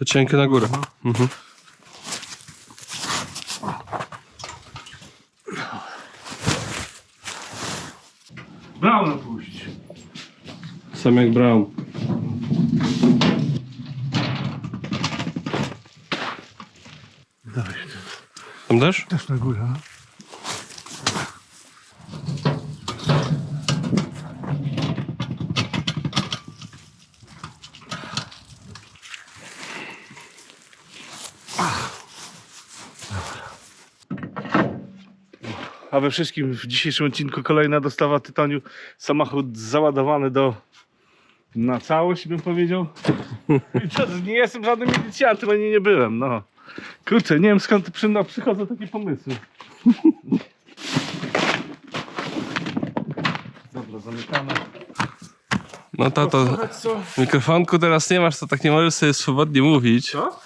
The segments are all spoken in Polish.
To cienkie na górę. Mhm. Brauna puść. Sam jak Brown. Dawaj, Tam też? też na górę. A we wszystkim w dzisiejszym odcinku kolejna dostawa tytoniu. Samochód załadowany do na całość bym powiedział. To, nie jestem żadnym milicjantem, ani nie byłem, no. Kurczę, nie wiem skąd przy, no, przychodzą takie pomysły. Dobra, zamykamy. No tato, mikrofonku teraz nie masz, to tak nie możesz sobie swobodnie mówić. Co?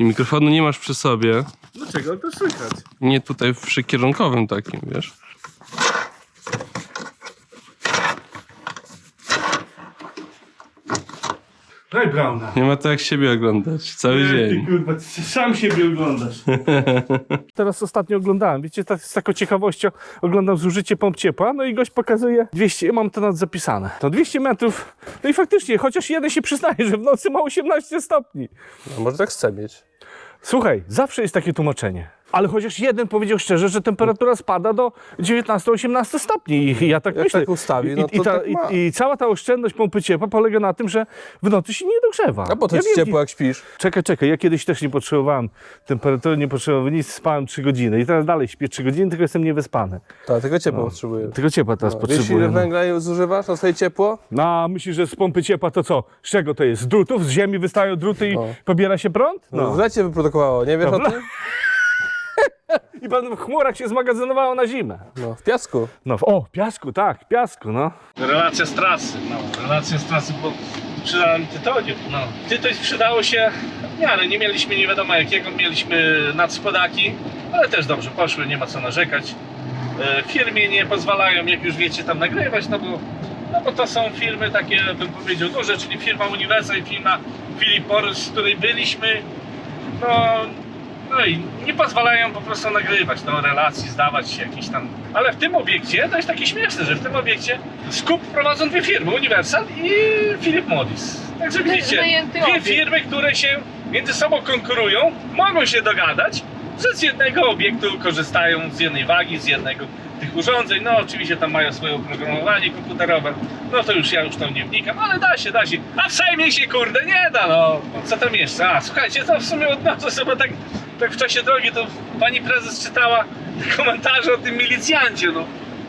I mikrofonu nie masz przy sobie. Dlaczego? To słychać. Nie tutaj w przykierunkowym takim, wiesz? Daj Brauna. Nie ma to jak siebie oglądać cały Ty dzień. kurwa, ty sam siebie oglądasz. Teraz ostatnio oglądałem, wiecie, tak, z taką ciekawością oglądam zużycie pomp ciepła, no i gość pokazuje 200, mam to nawet zapisane. To 200 metrów, no i faktycznie, chociaż jeden się przyznaje, że w nocy ma 18 stopni. A może tak chce mieć. Słuchaj, zawsze jest takie tłumaczenie. Ale chociaż jeden powiedział szczerze, że temperatura spada do 19-18 stopni. I ja tak Jak myślę. tak ustawi, no I, i, to ta, tak ma. i, I cała ta oszczędność pompy ciepła polega na tym, że w nocy się nie dogrzewa. A bo to ja jest wiem, ciepło jak śpisz. Czekaj, czekaj, ja kiedyś też nie potrzebowałem temperatury, nie potrzebowałem nic, spałem 3 godziny i teraz dalej śpię 3 godziny, tylko jestem niewyspany. Tak, tego ciepło potrzebuję. Tylko ciepła teraz Wiesz ile potrzebuję. No. węgla zużywasz na swoje ciepło? no, myślisz, że z pompy ciepła to co? Z czego to jest? Z drutów? Z ziemi wystają druty i No. pobiera się prąd? No. W lecie wyprodukowało, nie wiesz No, o tym? I pan w chmurach się zmagazynowało na zimę. No, w piasku. No, w- o, w piasku, tak, w piasku, no. Relacja z trasy, no, relacja z trasy, bo przydałem tytoniu, no. Tytoń sprzedało się w miarę, nie mieliśmy nie wiadomo jakiego, mieliśmy nadspodaki, ale też dobrze poszły, nie ma co narzekać. E, Firmie nie pozwalają, jak już wiecie, tam nagrywać, no bo, no bo to są firmy takie, bym powiedział, duże, czyli firma Universal i firma Philip Morris, z której byliśmy, no, no i nie pozwalają po prostu nagrywać, no relacji, zdawać się jakieś tam. Ale w tym obiekcie, to jest takie śmieszne, że w tym obiekcie skup prowadzą dwie firmy, Universal i Philip Morris. Także widzicie, dwie firmy, które się między sobą konkurują, mogą się dogadać, że z jednego obiektu korzystają, z jednej wagi, z jednego tych urządzeń. No oczywiście tam mają swoje oprogramowanie komputerowe, no to już ja już tam nie wnikam, ale da się, da się. A w Sejmie się kurde nie da, no. Co tam jeszcze? A słuchajcie, to w sumie odnoszę sobie tak, tak w czasie drogi, to pani prezes czytała komentarze o tym milicjancie, no.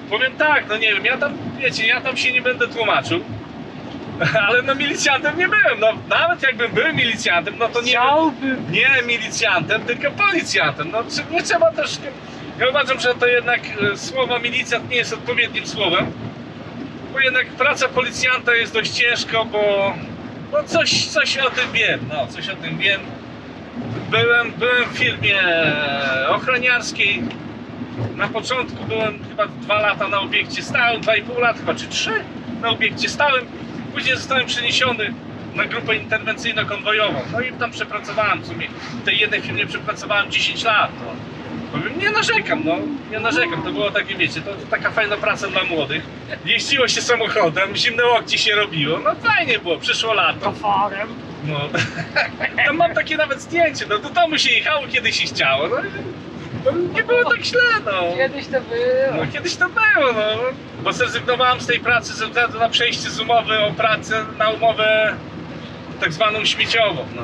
Powiem tak, no nie wiem, ja tam, wiecie, ja tam się nie będę tłumaczył. Ale no milicjantem nie byłem, no nawet jakbym był milicjantem, no to nie Chciałbym. nie milicjantem, tylko policjantem. No czy- nie trzeba też. Ja uważam, że to jednak e, słowo milicjant nie jest odpowiednim słowem. Bo jednak praca policjanta jest dość ciężko, bo no coś, coś o tym wiem. No, coś o tym wiem. Byłem, byłem w firmie ochroniarskiej. Na początku byłem chyba dwa lata na obiekcie stałym, dwa i pół lata, chyba czy trzy na obiekcie stałym. Później zostałem przeniesiony na grupę interwencyjno-konwojową. No i tam przepracowałem w sumie. W tej jednej firmie przepracowałem 10 lat. No. Powiem, nie narzekam, no. Nie narzekam. To było takie, wiecie, to taka fajna praca dla młodych. Jeździło się samochodem, zimne łokci się robiło. No fajnie było, przyszło lato. Tofarem. No. Tam mam takie nawet zdjęcie. No do domu się jechało, kiedy się chciało. No, nie było tak źle, no. Kiedyś to było. No kiedyś to było, no. Bo zrezygnowałem z tej pracy ze względu na przejście z umowy o pracę na umowę tak zwaną śmieciową, no.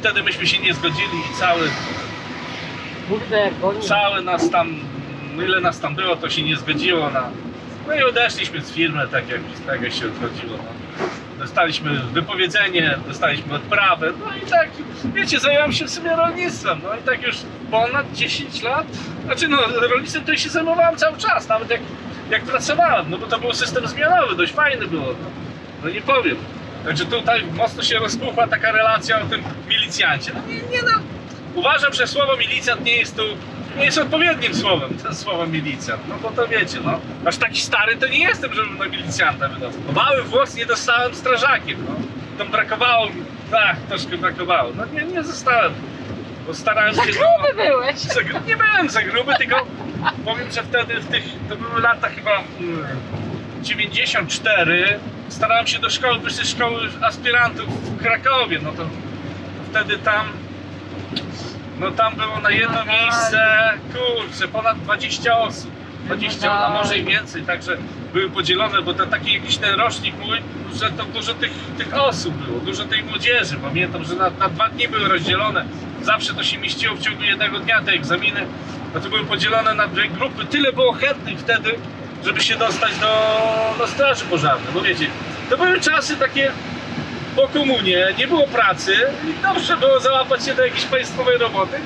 Wtedy myśmy się nie zgodzili i cały, Kurde, jak oni. cały nas tam, ile nas tam było, to się nie zgodziło na... No i odeszliśmy z firmy, tak jak, tak jak się odchodziło, no. Dostaliśmy wypowiedzenie, dostaliśmy odprawę, no i tak, wiecie, zająłem się w sumie rolnictwem, no i tak już ponad 10 lat, znaczy no, rolnictwem to się zajmowałem cały czas, nawet jak, jak pracowałem, no bo to był system zmianowy, dość fajny było, no, no nie powiem. Także tutaj mocno się rozpuchła taka relacja o tym milicjancie. No nie, nie no, uważam, że słowo milicjant nie jest tu, nie jest odpowiednim słowem, to słowo milicjant, no bo to wiecie, no. Aż taki stary to nie jestem, żebym na milicjanta wydał. Mały włos nie dostałem strażakiem, no. Tam brakowało mi Tak, troszkę brakowało. No nie, nie zostałem. Bo starałem Za się. gruby byłeś. Za nie byłem za gruby, tylko powiem, że wtedy w tych, to były lata chyba mm, 94, starałem się do szkoły, wyższej szkoły aspirantów w Krakowie, no to wtedy tam, no tam było na jedno miejsce, kurczę, ponad 20 osób. 20, a może i więcej, także były podzielone, bo to taki jakiś ten rocznik mój, że to dużo tych, tych osób było, dużo tej młodzieży. Pamiętam, że na, na dwa dni były rozdzielone. Zawsze to się mieściło w ciągu jednego dnia, te egzaminy. No to były podzielone na dwie grupy. Tyle było chętnych wtedy, żeby się dostać do, do straży pożarnej. Bo wiecie, to były czasy takie po komunie, nie było pracy i dobrze było załapać się do jakiejś państwowej roboty,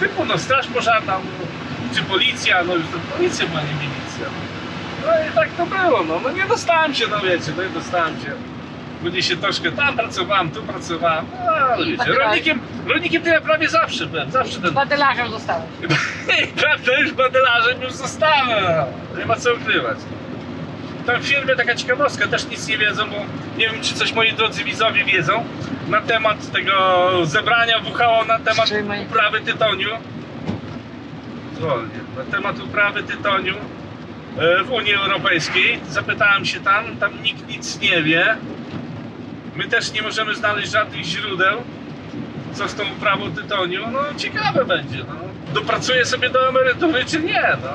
typu no straż pożarna, no, czy policja, no już to policja była, nie milicja. No i tak to było, no, no nie dostałem się, no wiecie, no nie dostałem się. Później się troszkę tam pracowałem, tu pracowałem, no, ale I wiecie, rolnikiem, rolnikiem to ja prawie zawsze byłem, zawsze ten Badelarzem zostałeś. Prawda, już badelarzem już zostałem. Nie ma co ukrywać. Tam w firmie taka ciekawostka, też nic nie wiedzą, bo nie wiem, czy coś moi drodzy widzowie wiedzą na temat tego zebrania WHO na temat Trzymaj. uprawy tytoniu. Zwolnie. Na temat uprawy tytoniu e, w Unii Europejskiej. Zapytałem się tam, tam nikt nic nie wie. My też nie możemy znaleźć żadnych źródeł co z tą uprawą tytoniu, no ciekawe będzie. No. Dopracuję sobie do emerytury, czy nie? No.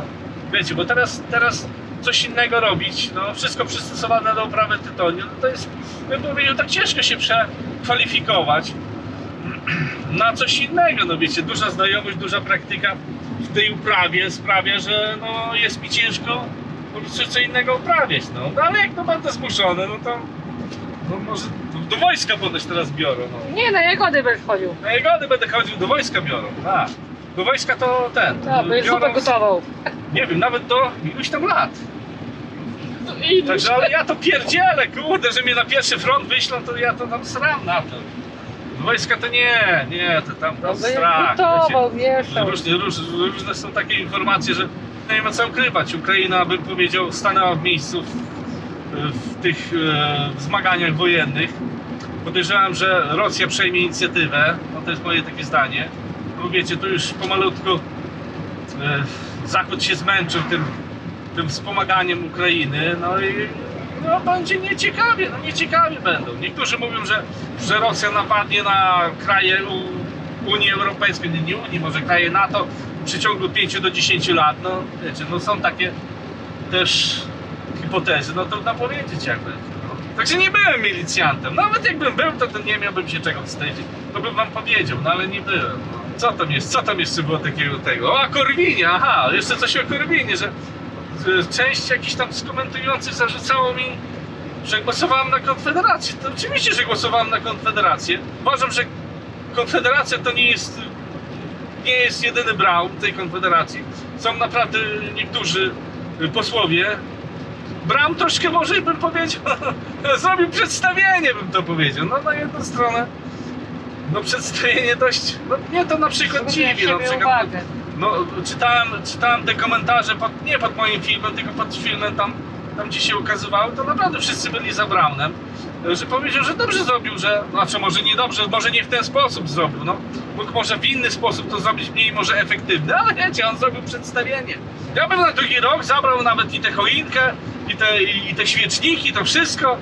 Wiecie, bo teraz, teraz coś innego robić, no, wszystko przystosowane do uprawy tytoniu, no to jest, bym powiedział, tak ciężko się przekwalifikować na coś innego, no wiecie, duża znajomość, duża praktyka w tej uprawie sprawia, że no, jest mi ciężko co innego uprawiać, no. no ale jak to będę zmuszony, no to no może do wojska ponoć teraz biorą, no. Nie, na jagody będziesz chodził. Na jagody będę chodził, do wojska biorą. Tak. Do wojska to ten. Tak, będziesz biorą zupę z- gotował. Nie wiem, nawet do iluś tam lat. I Także ale ja to pierdzielę, kurde, że mnie na pierwszy front wyślą, to ja to tam sram na to. Do wojska to nie, nie, to tam, tam będziesz strach. gotował, wiecie. wieszał. Różnie, róż, różne są takie informacje, że nie ma co ukrywać. Ukraina, bym powiedział, stanęła w miejscu w, w tych e, zmaganiach wojennych. Podejrzewam, że Rosja przejmie inicjatywę. No to jest moje takie zdanie. No wiecie, to już pomalutku e, Zachód się zmęczył tym, tym wspomaganiem Ukrainy. No i no, będzie nieciekawie, no nieciekawie będą. Niektórzy mówią, że, że Rosja napadnie na kraje Unii Europejskiej, nie, nie Unii, może kraje NATO w przeciągu 5 do 10 lat. No wiecie, no są takie też hipotezy, no trudno powiedzieć jak będzie. No. Także nie byłem milicjantem. Nawet jakbym był, to, to nie miałbym się czego wstydzić. To bym wam powiedział, no ale nie byłem. No. Co tam jest? Co tam jeszcze było takiego tego? A Korwinie, aha, jeszcze coś o Korwinie, że część jakichś tam z komentujących zarzucało mi, że głosowałem na Konfederację. To oczywiście, że głosowałem na Konfederację. Uważam, że Konfederacja to nie jest nie jest jedyny Brown tej Konfederacji. Są naprawdę niektórzy posłowie. Brown troszkę może bym powiedział, zrobił przedstawienie, bym to powiedział. No na jedną stronę, no przedstawienie dość, no mnie to na przykład Zwróciłem dziwi. No, siebie przykład, uwagę. no, czytałem, czytałem te komentarze, pod, nie pod moim filmem, tylko pod filmem tam, tam gdzie się ukazywały, to naprawdę wszyscy byli za Brownem, że powiedział, że dobrze zrobił, że, znaczy może nie dobrze, może nie w ten sposób zrobił, no, mógł może w inny sposób to zrobić, mniej może efektywny, ale wiecie, on zrobił przedstawienie. Ja bym na drugi rok zabrał nawet i tę choinkę, i te, i te świeczniki, to wszystko,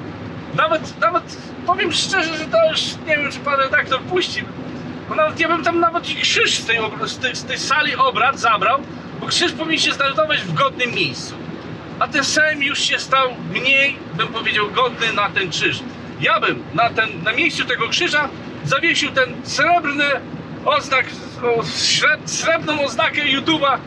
nawet, nawet powiem szczerze, że to już, nie wiem, czy pan redaktor puści, bo nawet ja bym tam nawet i krzyż z tej, z tej, z tej sali obrad zabrał, bo krzyż powinien się znajdować w godnym miejscu. A ten Sejm już się stał mniej, bym powiedział, godny na ten krzyż. Ja bym na, ten, na miejscu tego krzyża zawiesił ten srebrny oznak, o, srebrną oznakę YouTube'a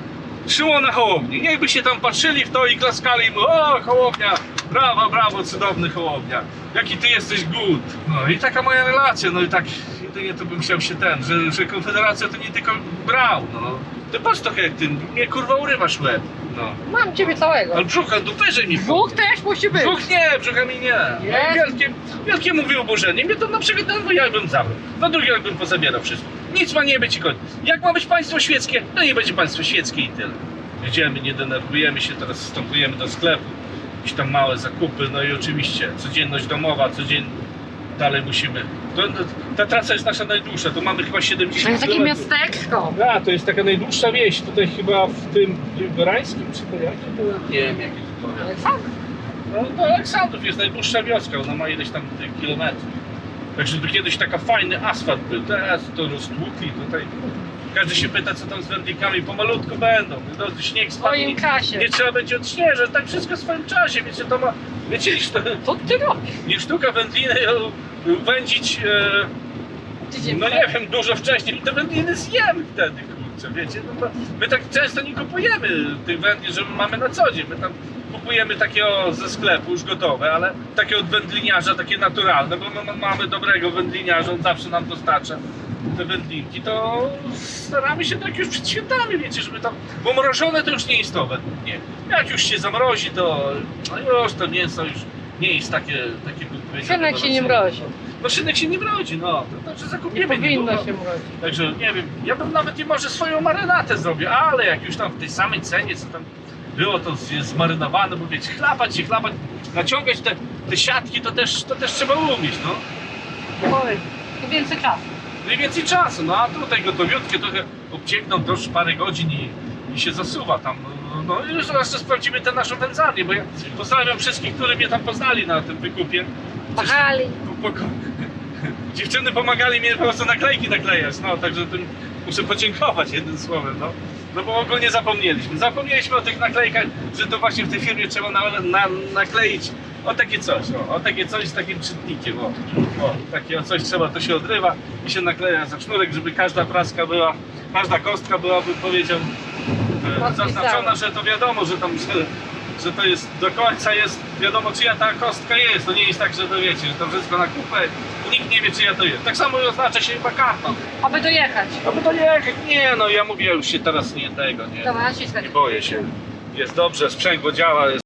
Szymona Hołowni. Niechby się tam patrzyli w to i klaskali mu, o Hołownia, brawo, brawo, cudowny Hołownia, jaki ty jesteś good. No i taka moja relacja, no i tak jedynie to bym chciał się ten, że, że Konfederacja to nie tylko brał, no. Ty patrz trochę jak ty, mnie kurwa urywasz łeb, no. Mam ciebie całego. Ale brzucha, no wyżej mi Dwóch też musi być. Brzuch nie, brzucha mi nie. Jest. wielkie, wielkie mówię oburzenie. Mnie to na przykład no, ja bym zabrał. Na drugi rok bym pozabierał wszystko. Nic ma nie być i koniec. Jak ma być państwo świeckie, to nie będzie państwo świeckie i tyle. Idziemy, nie denerwujemy się, teraz wstępujemy do sklepu. Jakieś tam małe zakupy, no i oczywiście codzienność domowa, codzien... dalej musimy. To, to, ta trasa jest nasza najdłuższa, to mamy chyba To 70 jest takie kilometrów. miasteczko. A, to jest taka najdłuższa wieś, tutaj chyba w tym Gdańskim, czy to jakie to? Nie wiem, jakie to powiat. Aleksandr. No, to Aleksandrów jest najdłuższa wioska, ona ma ileś tam tych kilometrów. Także tu kiedyś taka fajny asfalt był, teraz to roztłukli tutaj. Każdy się pyta, co tam z wędlikami, pomalutku będą. No, śnieg spadnie, swoim czasie. nie trzeba będzie odśnieżać, tak wszystko w swoim czasie, wiecie, to ma, wiecie, niż, to, Co ty robisz? nie sztuka wędliny ją wędzić, e, Tydzień no przed. nie wiem, dużo wcześniej i te wędliny zjemy wtedy, kurczę, wiecie, no my tak często nie kupujemy tych wędlin, że my mamy na co dzień, my tam kupujemy takie o, ze sklepu już gotowe, ale takie od wędliniarza, takie naturalne, bo my mamy dobrego wędliniarza, on zawsze nam dostarcza te wędlinki, to staramy się tak już przed świętami, wiecie, żeby tam, bo mrożone to już nie jest to. Jak już się zamrozi, to no już to mięso już nie jest takie, takie wiecie, Synek się nie mrozi. No synek się nie mrodzi, no. To znaczy Nie zakupimy powinno niedługo. się mrozić. Także nie wiem, ja bym nawet i może swoją marynatę zrobił, ale jak już tam w tej samej cenie, co tam było, to jest zmarynowane, bo wiecie, chlapać się, chlapać, naciągać te, te siatki, to też, to też trzeba umieć, no. Oj, to więcej czasu. Mniej więcej czasu, no a tutaj gotowiutkie trochę obciekną to już parę godzin i, i się zasuwa tam. No, no i już jeszcze sprawdzimy tę naszą wędzarnię, bo ja pozdrawiam wszystkich, którzy mnie tam poznali na tym wykupie. Machali. Po- po- Dziewczyny pomagali mi po prostu naklejki naklejać, no także tym muszę podziękować jednym słowem, no. No bo ogólnie zapomnieliśmy. Zapomnieliśmy o tych naklejkach, że to właśnie w tej firmie trzeba na, na, nakleić o takie coś, o, o takie coś z takim czytnikiem, o, o takie o coś trzeba, to się odrywa i się nakleja za sznurek, żeby każda praska była, każda kostka była, bym powiedział, e, zaznaczona, że to wiadomo, że tam, że, że to jest do końca jest wiadomo czyja ta kostka jest. To nie jest tak, że to wiecie, że to wszystko na kupę i nikt nie wie czyja to jest. Tak samo oznacza się chyba karton. Aby dojechać. Aby to nie, no ja mówię już się teraz nie tego, nie, Dobra, nie boję się. Jest dobrze, sprzęgło działa,